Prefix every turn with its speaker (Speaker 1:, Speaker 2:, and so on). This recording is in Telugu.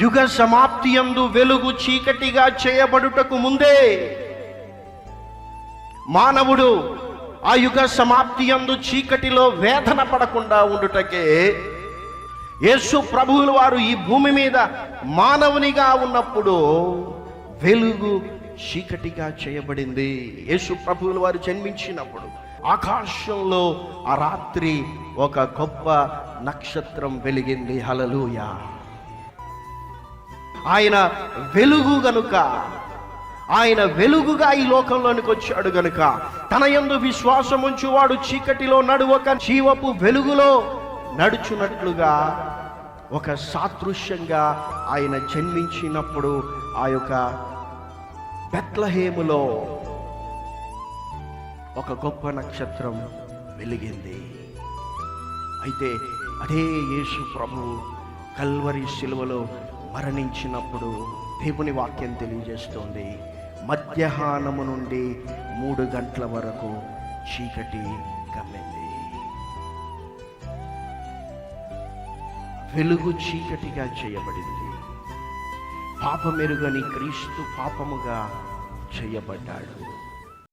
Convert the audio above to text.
Speaker 1: యుగ సమాప్తి యందు వెలుగు చీకటిగా చేయబడుటకు ముందే మానవుడు ఆ యుగ సమాప్తి యందు చీకటిలో వేదన పడకుండా ఉండుటకే యేసు ప్రభువులు వారు ఈ భూమి మీద మానవునిగా ఉన్నప్పుడు వెలుగు చీకటిగా చేయబడింది. యేసు ప్రభువులు వారు జన్మించినప్పుడు ఆకాశంలో ఆ రాత్రి ఒక గొప్ప నక్షత్రం వెలిగింది. హలలుయా ఆయన వెలుగు గనుక ఆయన వెలుగుగా ఈ లోకంలోనికి వచ్చాడు గనుక తన యందు విశ్వాసం ఉంచువాడు చీకటిలో నడువక జీవపు వెలుగులో నడుచున్నట్లుగా ఒక సాదృశ్యంగా ఆయన జన్మించినప్పుడు ఆ యొక్క బెత్లహేములో ఒక గొప్ప నక్షత్రం వెలిగింది. అయితే అదే యేసు ప్రభువు కల్వరి శిలువలో మరణించినప్పుడు దేవుని వాక్యం తెలియజేస్తోంది. మధ్యాహ్నము నుండి మూడు గంటల వరకు చీకటి కమ్మింది. వెలుగు చీకటిగా చేయబడింది. పాపమెరుగని క్రీస్తు పాపముగా చేయబడ్డాడు.